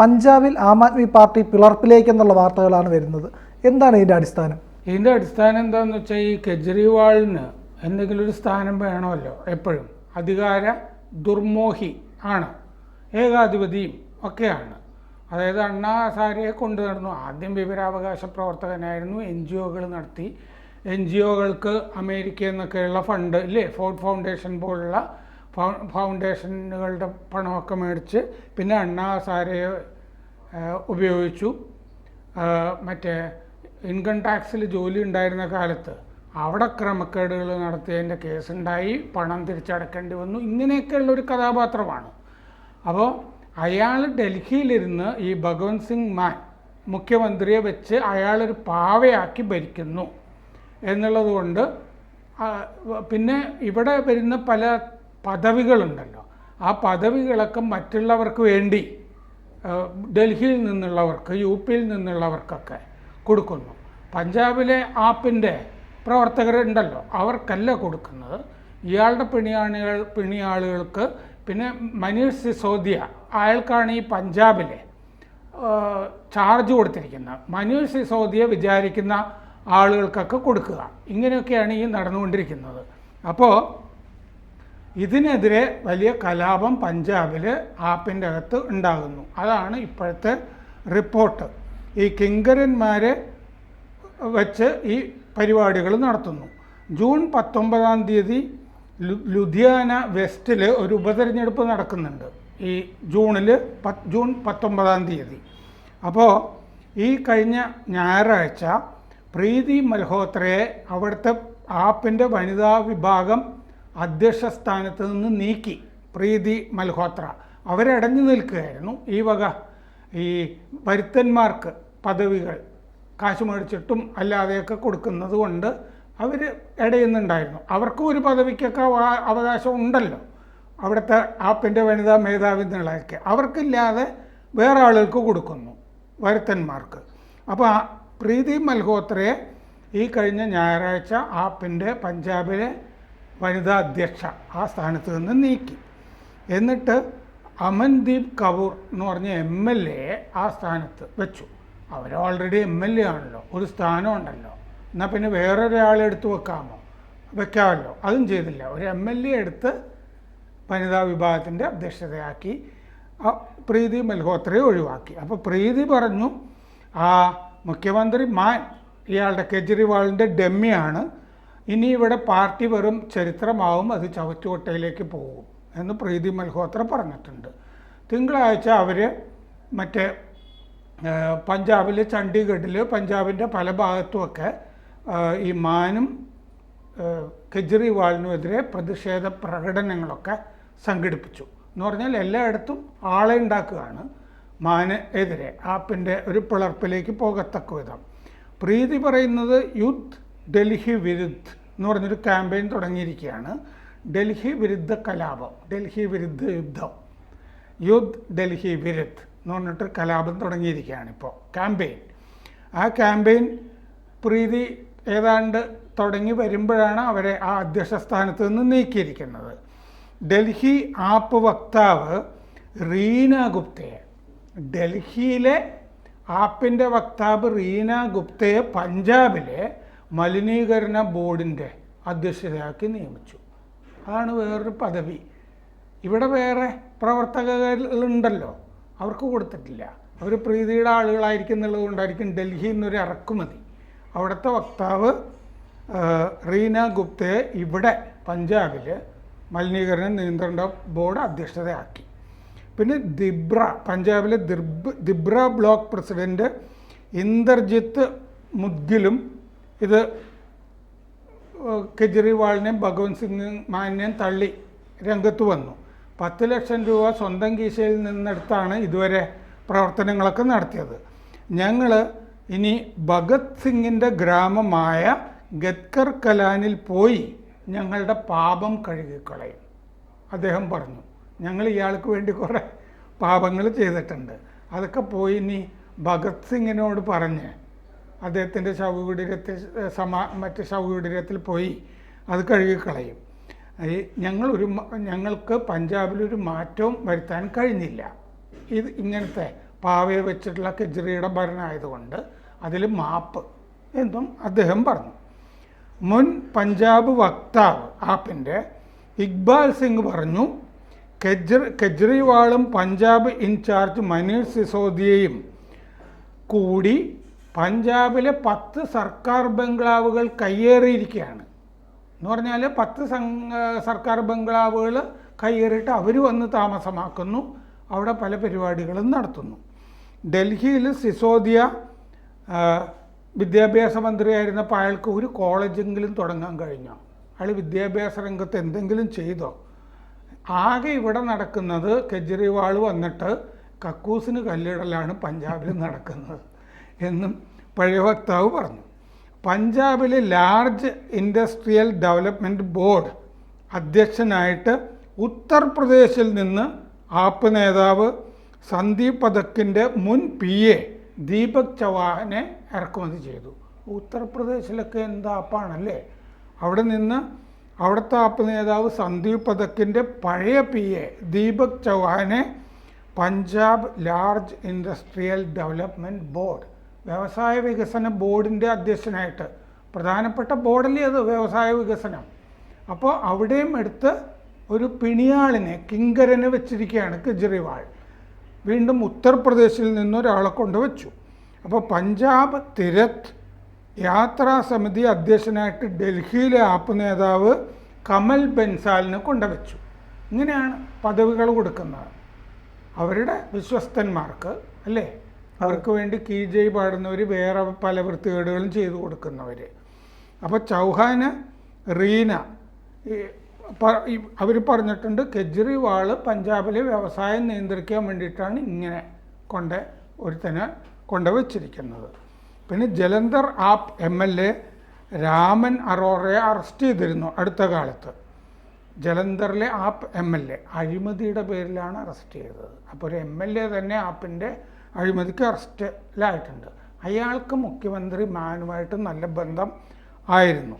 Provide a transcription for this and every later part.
പഞ്ചാബിൽ ആം ആദ്മി പാർട്ടി പിളർപ്പിലേക്ക് എന്നുള്ള വാർത്തകളാണ് വരുന്നത്. എന്താണ് ഇതിന്റെ അടിസ്ഥാനം? ഇതിന്റെ അടിസ്ഥാനം എന്താണെന്ന് വെച്ചാൽ ഈ കെജ്രിവാളിന് എന്തെങ്കിലും ഒരു സ്ഥാനം വേണമല്ലോ എപ്പോഴും. അധികാര ദുർമോഹി ആണ്. ഏകാധിപതിയും ഒക്കെയാണ്. അതായത് അണ്ണാ സാരിയെ കൊണ്ടു നടന്നു. ആദ്യം വിവരാവകാശ പ്രവർത്തകനായിരുന്നു. എൻ ജി ഒകൾ നടത്തി. എൻ ജി ഒകൾക്ക് അമേരിക്കയിൽ നിന്നൊക്കെയുള്ള ഫണ്ട് ഇല്ലേ? ഫോർഡ് ഫൗണ്ടേഷൻ പോലുള്ള ഫൗണ്ടേഷനുകളുടെ പണമൊക്കെ മേടിച്ച് പിന്നെ അണ്ണാ ഹസാരയെ ഉപയോഗിച്ചു. മറ്റേ ഇൻകം ടാക്സിൽ ജോലി ഉണ്ടായിരുന്ന കാലത്ത് അവിടെ ക്രമക്കേടുകൾ നടത്തിയതിന്റെ കേസുണ്ടായി പണം തിരിച്ചടക്കേണ്ടി വന്നു. ഇങ്ങനെയൊക്കെയുള്ള ഒരു കഥാപാത്രമാണ്. അപ്പോൾ അയാൾ ഡൽഹിയിലിരുന്ന് ഈ ഭഗവന്ത് സിംഗ് മാൻ മുഖ്യമന്ത്രിയെ വെച്ച് അയാളൊരു പാവയാക്കി ഭരിക്കുന്നു എന്നുള്ളത് കൊണ്ട് പിന്നെ ഇവിടെ വരുന്ന പല പദവികളുണ്ടല്ലോ. ആ പദവികളൊക്കെ മറ്റുള്ളവർക്ക് വേണ്ടി ഡൽഹിയിൽ നിന്നുള്ളവർക്ക് യു പിയിൽ നിന്നുള്ളവർക്കൊക്കെ കൊടുക്കുന്നു. പഞ്ചാബിലെ ആപ്പിന്റെ പ്രവർത്തകരുണ്ടല്ലോ അവർക്കല്ല കൊടുക്കുന്നത്. ഇയാളുടെ പിണിയാണികൾ പിണിയാളുകൾക്ക് പിന്നെ മനീഷ് സിസോദിയ അയാൾക്കാണ് ഈ പഞ്ചാബിലെ ചാർജ് കൊടുത്തിരിക്കുന്നത്. മനീഷ് സിസോദിയ വിചാരിക്കുന്ന ആളുകൾക്കൊക്കെ കൊടുക്കുക. ഇങ്ങനെയൊക്കെയാണ് ഈ നടന്നുകൊണ്ടിരിക്കുന്നത്. അപ്പോൾ ഇതിനെതിരെ വലിയ കലാപം പഞ്ചാബിൽ ആപ്പിന്റെ അകത്ത് ഉണ്ടാകുന്നു. അതാണ് ഇപ്പോഴത്തെ റിപ്പോർട്ട്. ഈ കിങ്കരന്മാരെ വെച്ച് ഈ പരിപാടികൾ നടത്തുന്നു. ജൂൺ പത്തൊമ്പതാം തീയതി ലുധിയാന വെസ്റ്റിൽ ഒരു ഉപതെരഞ്ഞെടുപ്പ് നടക്കുന്നുണ്ട്. ഈ ജൂണിൽ പത്ത് ജൂൺ പത്തൊമ്പതാം തീയതി. അപ്പോൾ ഈ കഴിഞ്ഞ ഞായറാഴ്ച പ്രീതി മൽഹോത്രയെ അവിടുത്തെ ആപ്പിന്റെ വനിതാ വിഭാഗം അധ്യക്ഷ സ്ഥാനത്ത് നിന്ന് നീക്കി. പ്രീതി മൽഹോത്ര. അവരടഞ്ഞു നിൽക്കുകയായിരുന്നു. ഈ വക ഈ വരുത്തന്മാർക്ക് പദവികൾ കാശ് മേടിച്ചിട്ടും അല്ലാതെയൊക്കെ കൊടുക്കുന്നത് കൊണ്ട് അവർ ഇടയുന്നുണ്ടായിരുന്നു. അവർക്കും ഒരു പദവിക്കൊക്കെ അവ- അവകാശം ഉണ്ടല്ലോ. അവിടുത്തെ ആപ്പിന്റെ വനിതാ മേധാവി എന്നുള്ളതൊക്കെ അവർക്കില്ലാതെ വേറെ ആളുകൾക്ക് കൊടുക്കുന്നു വരുത്തന്മാർക്ക്. അപ്പോൾ പ്രീതി മൽഹോത്രയെ ഈ കഴിഞ്ഞ ഞായറാഴ്ച ആപ്പിന്റെ പഞ്ചാബിലെ വനിതാ അധ്യക്ഷ ആ സ്ഥാനത്ത് നിന്ന് നീക്കി. എന്നിട്ട് അമൻദീപ് കപൂർ എന്ന് പറഞ്ഞ എം എൽ എ ആ സ്ഥാനത്ത് വെച്ചു. അവർ ഓൾറെഡി എം എൽ എ ആണല്ലോ ഒരു സ്ഥാനം ഉണ്ടല്ലോ. എന്നാൽ പിന്നെ വേറൊരാളെ എടുത്ത് വെക്കാമോ? വെക്കാമല്ലോ. അതും ചെയ്തില്ല. ഒരു എം എൽ എ എടുത്ത് വനിതാ വിഭാഗത്തിന്റെ അധ്യക്ഷതയാക്കി. പ്രീതി മൽഹോത്രയെ ഒഴിവാക്കി. അപ്പോൾ പ്രീതി പറഞ്ഞു ആ മുഖ്യമന്ത്രി മാൻ ഇയാളുടെ കെജ്രിവാളിന്റെ ഡെമ്മിയാണ് ഇനി ഇവിടെ പാർട്ടി വെറും ചരിത്രമാവും അത് ചവറ്റുകൊട്ടയിലേക്ക് പോകും എന്ന് പ്രീതി മൽഹോത്ര പറഞ്ഞിട്ടുണ്ട്. തിങ്കളാഴ്ച അവർ മറ്റേ പഞ്ചാബിൽ ചണ്ഡീഗഡിൽ പഞ്ചാബിന്റെ പല ഭാഗത്തുമൊക്കെ ഈ മാനും കെജ്രിവാളിനുമെതിരെ പ്രതിഷേധ പ്രകടനങ്ങളൊക്കെ സംഘടിപ്പിച്ചു. എന്ന് പറഞ്ഞാൽ എല്ലായിടത്തും ആളെ ഉണ്ടാക്കുകയാണ് മാന് എതിരെ ആപ്പിന്റെ ഒരു പിളർപ്പിലേക്ക് പോകത്തക്ക വിധം. പ്രീതി പറയുന്നത് യുദ്ധ് ഡൽഹി വിരുദ്ധ് എന്ന് പറഞ്ഞൊരു ക്യാമ്പയിൻ തുടങ്ങിയിരിക്കുകയാണ്. ഡൽഹി വിരുദ്ധ കലാപം ഡൽഹി വിരുദ്ധ യുദ്ധം യുദ്ധ് ഡൽഹി വിരുദ്ധ് എന്ന് പറഞ്ഞിട്ട് കലാപം തുടങ്ങിയിരിക്കുകയാണ് ഇപ്പോൾ ക്യാമ്പയിൻ ആ ക്യാമ്പയിൻ പ്രീതി ഏതാണ്ട് തുടങ്ങി വരുമ്പോഴാണ് അവരെ ആ അധ്യക്ഷ സ്ഥാനത്ത് നിന്ന് നീക്കിയിരിക്കുന്നത്. ഡൽഹി ആപ്പ് വക്താവ് റീന ഗുപ്തയെ ഡൽഹിയിലെ ആപ്പിന്റെ വക്താവ് റീന ഗുപ്തയെ പഞ്ചാബിലെ മലിനീകരണ ബോർഡിന്റെ അധ്യക്ഷതയാക്കി നിയമിച്ചു. അതാണ് വേറൊരു പദവി. ഇവിടെ വേറെ പ്രവർത്തകരുണ്ടല്ലോ. അവർക്ക് കൊടുത്തിട്ടില്ല. അവർ പ്രീതിയുടെ ആളുകളായിരിക്കും എന്നുള്ളത് കൊണ്ടായിരിക്കും ഡൽഹിയിൽ നിന്നൊരു ഇറക്കുമതി. അവിടുത്തെ വക്താവ് റീന ഗുപ്തയെ ഇവിടെ പഞ്ചാബിൽ മലിനീകരണ നിയന്ത്രണ ബോർഡ് അധ്യക്ഷതയാക്കി. പിന്നെ ദിബ്ര പഞ്ചാബിലെ ദിബ്ര ബ്ലോക്ക് പ്രസിഡന്റ് ഇന്ദർജിത്ത് മുദ്ഗിലും ഇത് കെജ്രിവാളിനെയും ഭഗവത് സിംഗ് മാനിനെയും തള്ളി രംഗത്ത് വന്നു. പത്ത് ലക്ഷം രൂപ സ്വന്തം കീശയിൽ നിന്നെടുത്താണ് ഇതുവരെ പ്രവർത്തനങ്ങളൊക്കെ നടത്തിയത്. ഞങ്ങൾ ഇനി ഭഗത് സിംഗിന്റെ ഗ്രാമമായ ഗദ്കർ കലാനിൽ പോയി ഞങ്ങളുടെ പാപം കഴുകിക്കളയും. അദ്ദേഹം പറഞ്ഞു ഞങ്ങൾ ഇയാൾക്ക് വേണ്ടി കുറേ പാപങ്ങൾ ചെയ്തിട്ടുണ്ട്. അതൊക്കെ പോയി ഇനി ഭഗത് സിംഗിനോട് പറഞ്ഞ് അദ്ദേഹത്തിന്റെ ശവകുടീരത്തിൽ സമാ മറ്റ് ശവകുടീരത്തിൽ പോയി അത് കഴുകിക്കളയും. ഞങ്ങളൊരു ഞങ്ങൾക്ക് പഞ്ചാബിലൊരു മാറ്റവും വരുത്താൻ കഴിഞ്ഞില്ല. ഇത് ഇങ്ങനത്തെ പാവയെ വെച്ചിട്ടുള്ള കെജ്രിയുടെ ഭരണമായതുകൊണ്ട് അതിൽ മാപ്പ് എന്നും അദ്ദേഹം പറഞ്ഞു. മുൻ പഞ്ചാബ് വക്താവ് ആപ്പിന്റെ ഇക്ബാൽ സിംഗ് പറഞ്ഞു കെജ് കെജ്രിവാളും പഞ്ചാബ് ഇൻചാർജ് മനീഷ് സിസോദിയയും കൂടി പഞ്ചാബിലെ പത്ത് സർക്കാർ ബംഗ്ലാവുകൾ കയ്യേറിയിരിക്കുകയാണ്. എന്ന് പറഞ്ഞാൽ പത്ത് സർക്കാർ ബംഗ്ലാവുകൾ കയ്യേറിയിട്ട് അവർ വന്ന് താമസമാക്കുന്നു. അവിടെ പല പരിപാടികളും നടത്തുന്നു. ഡൽഹിയിൽ സിസോദിയ വിദ്യാഭ്യാസ മന്ത്രിയായിരുന്ന അയാൾക്ക് ഒരു കോളേജെങ്കിലും തുടങ്ങാൻ കഴിഞ്ഞോ? അയാൾ വിദ്യാഭ്യാസ രംഗത്ത് എന്തെങ്കിലും ചെയ്തോ? ആകെ ഇവിടെ നടക്കുന്നത് കെജ്രിവാൾ വന്നിട്ട് കക്കൂസിന് കല്ലിടലാണ് പഞ്ചാബിൽ നടക്കുന്നത്. എന്നും പഴയ വക്താവ് പറഞ്ഞു. പഞ്ചാബിലെ ലാർജ് ഇൻഡസ്ട്രിയൽ ഡെവലപ്മെന്റ് ബോർഡ് അധ്യക്ഷനായിട്ട് ഉത്തർപ്രദേശിൽ നിന്ന് ആപ്പ് നേതാവ് സന്ദീപ് പഥക്കിന്റെ മുൻ പി എ ദീപക് ചവാഹനെ ഇറക്കുമതി ചെയ്തു. ഉത്തർപ്രദേശിലൊക്കെ എന്താ ആപ്പാണല്ലേ? അവിടെ നിന്ന് അവിടുത്തെ ആപ്പ് നേതാവ് സന്ദീപ് പഥക്കിന്റെ പഴയ P A Deepak ചൗഹാനെ Punjab large industrial development board വ്യവസായ വികസന ബോർഡിന്റെ അധ്യക്ഷനായിട്ട്. പ്രധാനപ്പെട്ട ബോർഡല്ലേ അത് വ്യവസായ വികസനം. അപ്പോൾ അവിടെയും എടുത്ത് ഒരു പിണിയാളിനെ കിങ്കരനെ വെച്ചിരിക്കുകയാണ് കെജ്രിവാൾ. വീണ്ടും ഉത്തർപ്രദേശിൽ നിന്നൊരാളെ കൊണ്ടുവച്ചു. അപ്പോൾ പഞ്ചാബ് തിരത്ത് യാത്രാ സമിതി അധ്യക്ഷനായിട്ട് ഡൽഹിയിലെ ആപ്പ് നേതാവ് കമൽ ബെൻസാലിനെ കൊണ്ടുവച്ചു. ഇങ്ങനെയാണ് പദവികൾ കൊടുക്കുന്നത്. അവരുടെ വിശ്വസ്തന്മാർക്ക് അല്ലേ? അവർക്ക് വേണ്ടി കീ ജയ് പാടുന്നവർ വേറെ പല വൃത്തികേടുകളും ചെയ്തു കൊടുക്കുന്നവർ അപ്പോൾ ചൗഹാന് റീന അവർ പറഞ്ഞിട്ടുണ്ട് കെജ്രിവാൾ പഞ്ചാബിലെ വ്യവസായം നിയന്ത്രിക്കാൻ വേണ്ടിയിട്ടാണ് ഇങ്ങനെ കൊണ്ട് ഒരുത്തനെ കൊണ്ടുവച്ചിരിക്കുന്നത്. പിന്നെ Jalandhar AAP M L A Raman അറോറയെ arrest ചെയ്തിരുന്നു അടുത്ത കാലത്ത്. ജലന്ധറിലെ ആപ്പ് എം എൽ എ അഴിമതിയുടെ പേരിലാണ് അറസ്റ്റ് ചെയ്തത്. അപ്പോൾ ഒരു എം എൽ എ തന്നെ ആപ്പിന്റെ അഴിമതിക്ക് അറസ്റ്റിലായിട്ടുണ്ട്. അയാൾക്ക് മുഖ്യമന്ത്രി മാനുമായിട്ട് നല്ല ബന്ധം ആയിരുന്നു.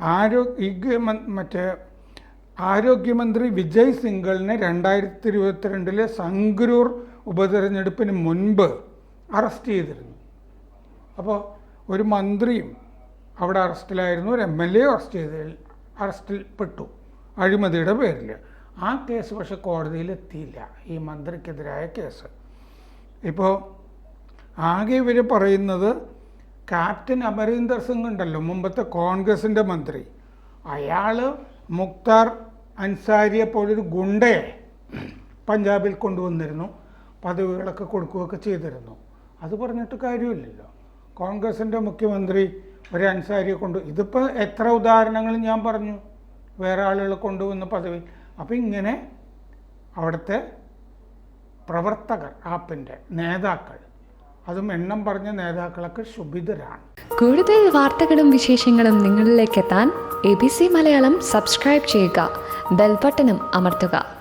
ആരോഗ്യ മറ്റേ ആരോഗ്യമന്ത്രി വിജയ് സിംഗളിനെ രണ്ടായിരത്തി ഇരുപത്തിരണ്ടിലെ സംഗ്രൂർ ഉപതെരഞ്ഞെടുപ്പിന് മുൻപ് അറസ്റ്റ് ചെയ്തിരുന്നു. അപ്പോൾ ഒരു മന്ത്രിയും അവിടെ അറസ്റ്റിലായിരുന്നു. ഒരു എം എൽ എ അറസ്റ്റ് അറസ്റ്റിൽ അറസ്റ്റിൽപ്പെട്ടു അഴിമതിയുടെ പേരിൽ ആ കേസ് പക്ഷെ കോടതിയിലെത്തിയില്ല ഈ മന്ത്രിക്കെതിരായ കേസ്. ഇപ്പോൾ ആകെ ഇവർ പറയുന്നത് ക്യാപ്റ്റൻ അമരീന്ദർ സിംഗ് ഉണ്ടല്ലോ മുമ്പത്തെ കോൺഗ്രസിന്റെ മന്ത്രി. അയാൾ മുക്താർ അൻസാരിയെ പോലൊരു ഗുണ്ടയെ പഞ്ചാബിൽ കൊണ്ടുവന്നിരുന്നു പദവികളൊക്കെ കൊടുക്കുകയൊക്കെ ചെയ്തിരുന്നു. അത് പറഞ്ഞിട്ട് കാര്യമില്ലല്ലോ. കോൺഗ്രസിന്റെ മുഖ്യമന്ത്രി ഒരു അൻസാരിയെ കൊണ്ട് ഇതിപ്പോൾ എത്ര ഉദാഹരണങ്ങൾ ഞാൻ പറഞ്ഞു വേറെ ആളുകൾ കൊണ്ടുവന്ന പദവി. അപ്പോൾ ഇങ്ങനെ അവിടുത്തെ പ്രവർത്തകർ ആപ്പിന്റെ നേതാക്കൾ. അതും എണ്ണം പറഞ്ഞ നേതാക്കളൊക്കെ ശുഭിതരാണ് കൂടുതൽ വാർത്തകളും വിശേഷങ്ങളും നിങ്ങളിലേക്ക് എത്താൻ A B C Malayalam subscribe ചെയ്യുക. ബെൽബട്ടനും അമർത്തുക.